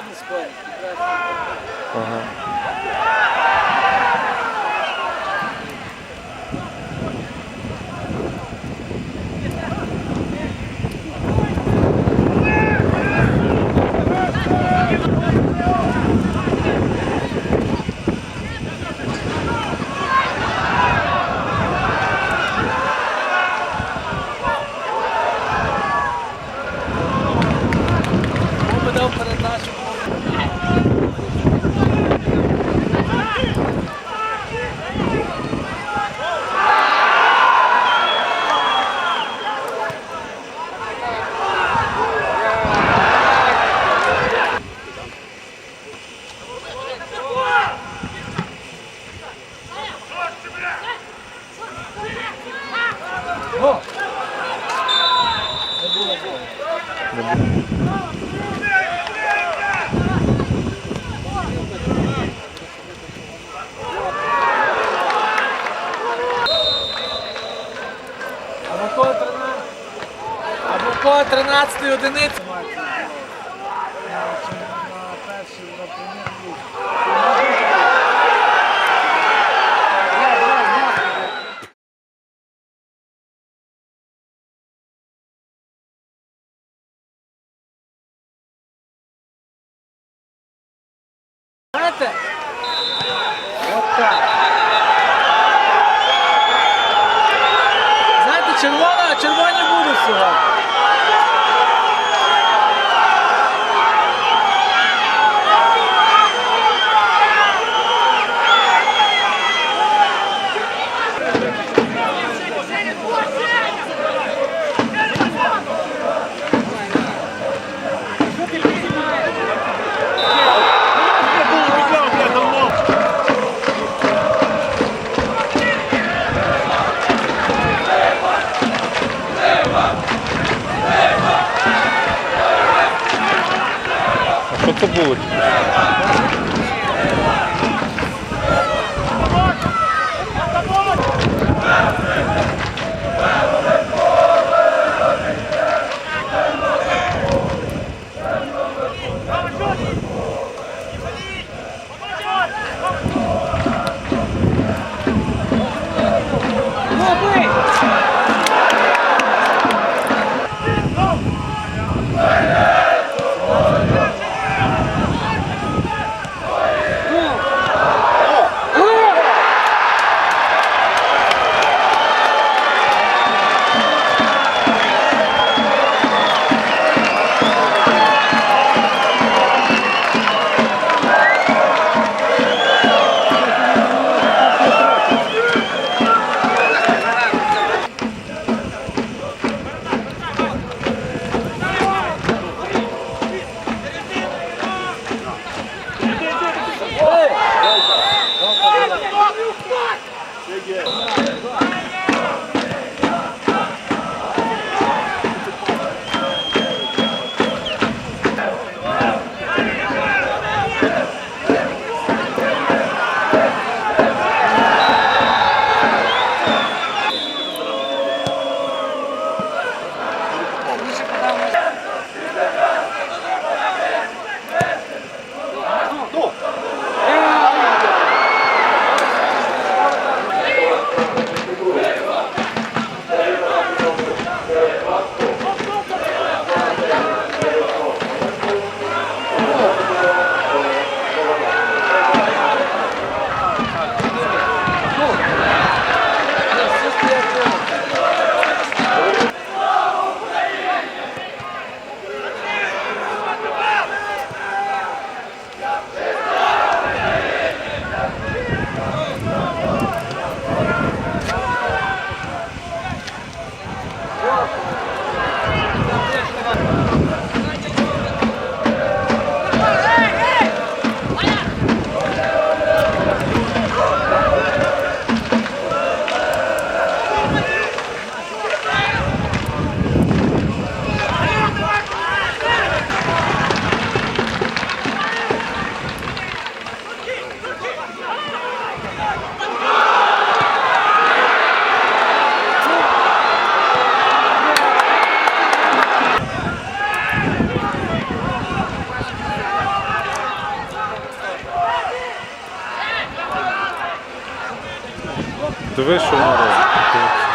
11 split. Uh-huh. Або по 13. Або по 13 одиниці. На перший на. Знаєте? От так. Знаєте, червона, червоні будуть сьогодні. Peki. wyszło. No.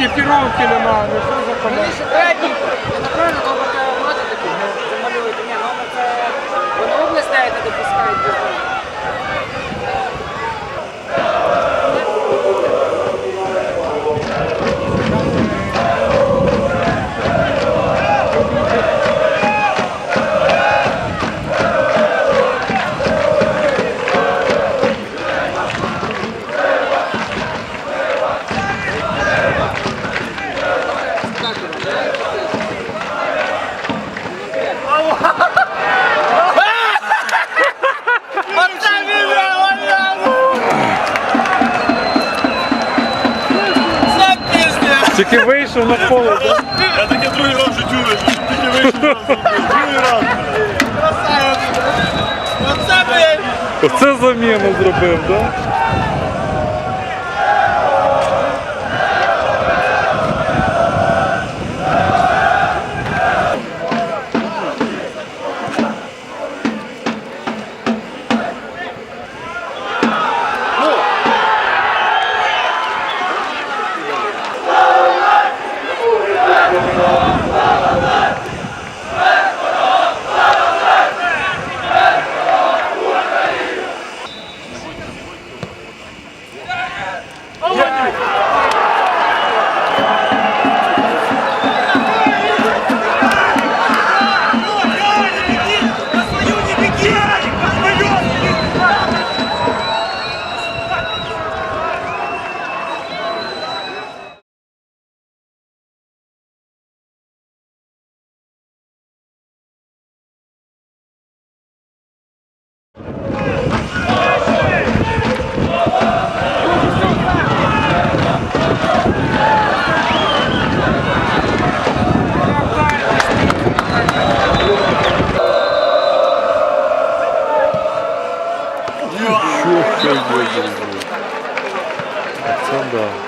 Екіпіровки немає, ну що за команда? Вийшов на поле. Я таке другий раз в житті вижу, тільки вийшов раз. Другий раз. Оце заміну зробив, так? So.